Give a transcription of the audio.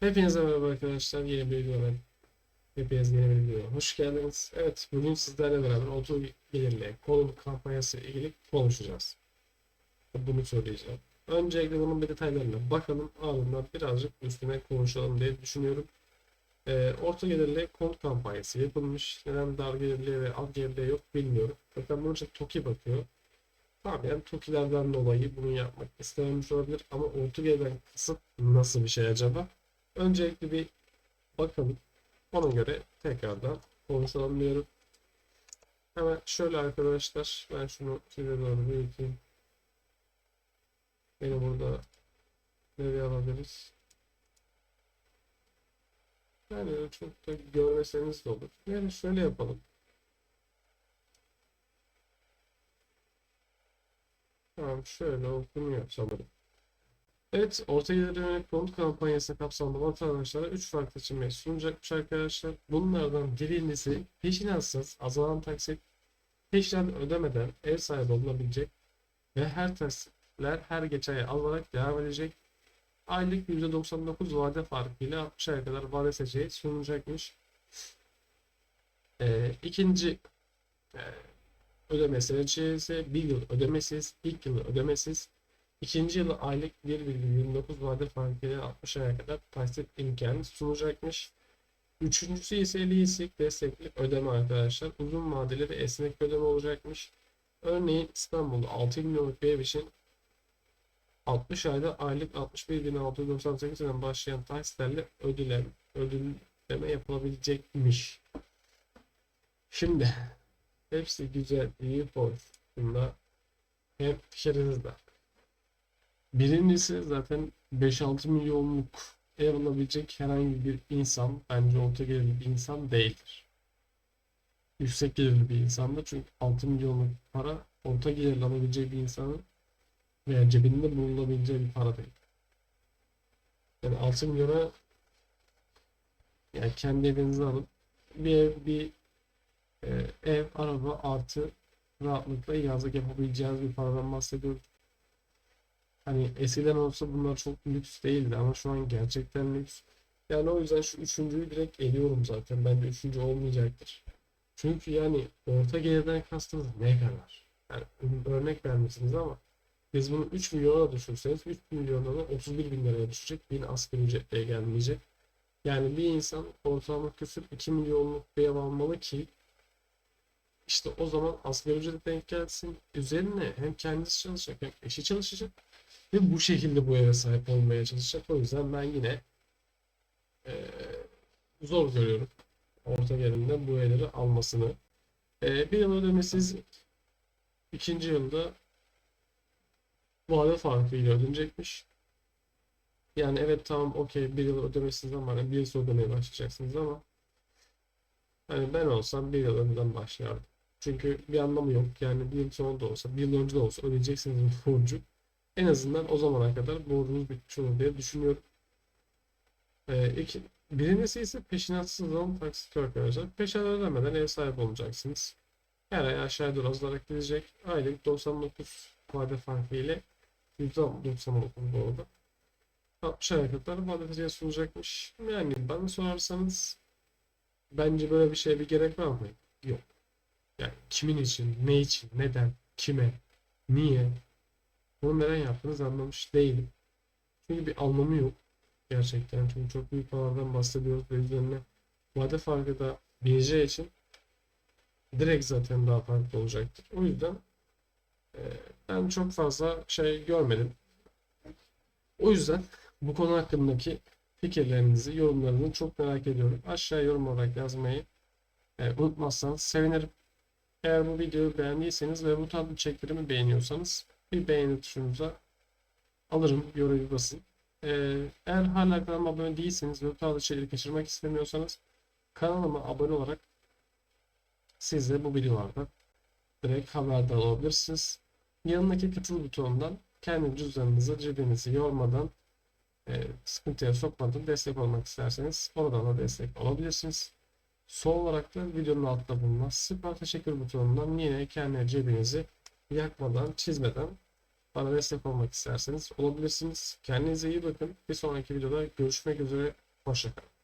Hepinize merhaba arkadaşlar. Yeni bir videoya Hepiniz yeni bir videoya hoş geldiniz. Evet, bugün sizlerle beraber oto gelirle kolum kampanyası ile ilgili konuşacağız. Bunu söyleyeceğim. Öncelikle bunun bir detaylarına bakalım. Ardından birazcık üstüne konuşalım diye düşünüyorum. Ee, orta gelirli konut kampanyası yapılmış. Neden dar gelirli ve az gelirli yok bilmiyorum. Zaten bunun için TOKİ bakıyor. Tamam yani TOKİ'lerden dolayı bunu yapmak istememiş olabilir ama orta gelirden kısıt nasıl bir şey acaba? Öncelikle bir bakalım. Ona göre tekrardan konuşalım diyorum. Hemen şöyle arkadaşlar ben şunu size doğru büyüteyim. Beni burada nereye alabiliriz? Yani çok da görmeseniz de olur. Yani şöyle yapalım. Tamam şöyle okunuyor sanırım. Evet, orta gelirli yönelik konut kampanyası kapsamında vatandaşlara 3 farklı seçeneği sunacakmış arkadaşlar. Bunlardan birincisi peşinatsız azalan taksit peşinen ödemeden ev sahibi olunabilecek ve her taksitler her geçen ay alarak devam edecek. Aylık %99 vade farkıyla 60 aya kadar vade seçeneği sunulacakmış. Ee, ikinci e, ödeme süreci ise bir yıl ödemesiz, ilk yıl ödemesiz, İkinci yılı aylık 1,29 vade farkıyla 60 aya kadar taksit imkanı sunacakmış. Üçüncüsü ise leasing destekli ödeme arkadaşlar. Uzun vadeli ve esnek ödeme olacakmış. Örneğin İstanbul'da 6 milyonluk bir ev için 60 ayda aylık 61.698 liradan başlayan taksitlerle ödülem, ödülleme yapılabilecekmiş. Şimdi hepsi güzel, iyi, hoş. Bunda hem fikirinizde. Birincisi zaten 5-6 milyonluk ev alabilecek herhangi bir insan bence orta gelirli bir insan değildir. Yüksek gelirli bir insandır çünkü 6 milyonluk para orta gelirli alabileceği bir insanın veya cebinde bulunabileceği bir para değil. Yani 6 milyona yani kendi evinizi alıp bir ev, bir e, ev, araba artı rahatlıkla yazlık yapabileceğiniz bir paradan bahsediyoruz. Hani eskiden olsa bunlar çok lüks değildi ama şu an gerçekten lüks. Yani o yüzden şu üçüncüyü direkt eliyorum zaten. Bence üçüncü olmayacaktır. Çünkü yani orta gelirden kastınız ne kadar? Yani örnek vermişsiniz ama biz bunu 3 milyona düşürseniz 3 milyondan 31 bin liraya düşecek. 1000 asgari ücretle gelmeyecek. Yani bir insan ortalama küsür 2 milyonluk bir ev almalı ki işte o zaman asgari ücret denk gelsin. Üzerine hem kendisi çalışacak hem eşi çalışacak. Ve bu şekilde bu eve sahip olmaya çalışacak. O yüzden ben yine eee, zor görüyorum. Orta gelirinde bu evleri almasını. Eee, bir yıl ödemesiz ikinci yılda vade farkıyla ödenecekmiş. Yani evet tamam okey bir yıl ödemesiz ama hani bir yıl sonra ödemeye başlayacaksınız ama hani ben olsam bir yıl önceden başlardım. Çünkü bir anlamı yok. Yani bir yıl sonra da olsa, bir yıl önce de olsa ödeyeceksiniz bu borcu. En azından o zamana kadar borcunuz bitmiş olur diye düşünüyorum. Ee, iki, birincisi ise peşinatsız alınan taksit arkadaşlar. Peşin ödemeden ev sahibi olacaksınız. Her ay aşağı doğru azalarak gidecek. Aylık 99 vade farkı ile %99 bu arada. 60 aya kadar vadeciye sunacakmış. Yani bana sorarsanız bence böyle bir şeye bir gerek var mı? Yok. Yani kimin için, ne için, neden, kime, niye? Bunu neden yaptığınızı anlamış değilim. Çünkü bir anlamı yok. Gerçekten. Çünkü çok büyük paralardan bahsediyoruz ve üzerine vade farkı da bineceği için direkt zaten daha farklı olacaktır. O yüzden e, ben çok fazla şey görmedim. O yüzden bu konu hakkındaki fikirlerinizi, yorumlarınızı çok merak ediyorum. Aşağı yorum olarak yazmayı e, unutmazsanız sevinirim. Eğer bu videoyu beğendiyseniz ve bu tarz içeriklerimi beğeniyorsanız bir beğeni tuşunuza alırım, yorumu basın. Ee, eğer hala kanalıma abone değilseniz ve bu tarz şeyleri kaçırmak istemiyorsanız kanalıma abone olarak siz de bu videolardan direkt haberdar olabilirsiniz. Yanındaki katıl butonundan kendi cüzdanınızı, cebinizi yormadan e, sıkıntıya sokmadan destek olmak isterseniz oradan da destek olabilirsiniz. Son olarak da videonun altında bulunan süper teşekkür butonundan yine kendi cebinizi yakmadan, çizmeden bana destek olmak isterseniz olabilirsiniz. Kendinize iyi bakın. Bir sonraki videoda görüşmek üzere. Hoşçakalın.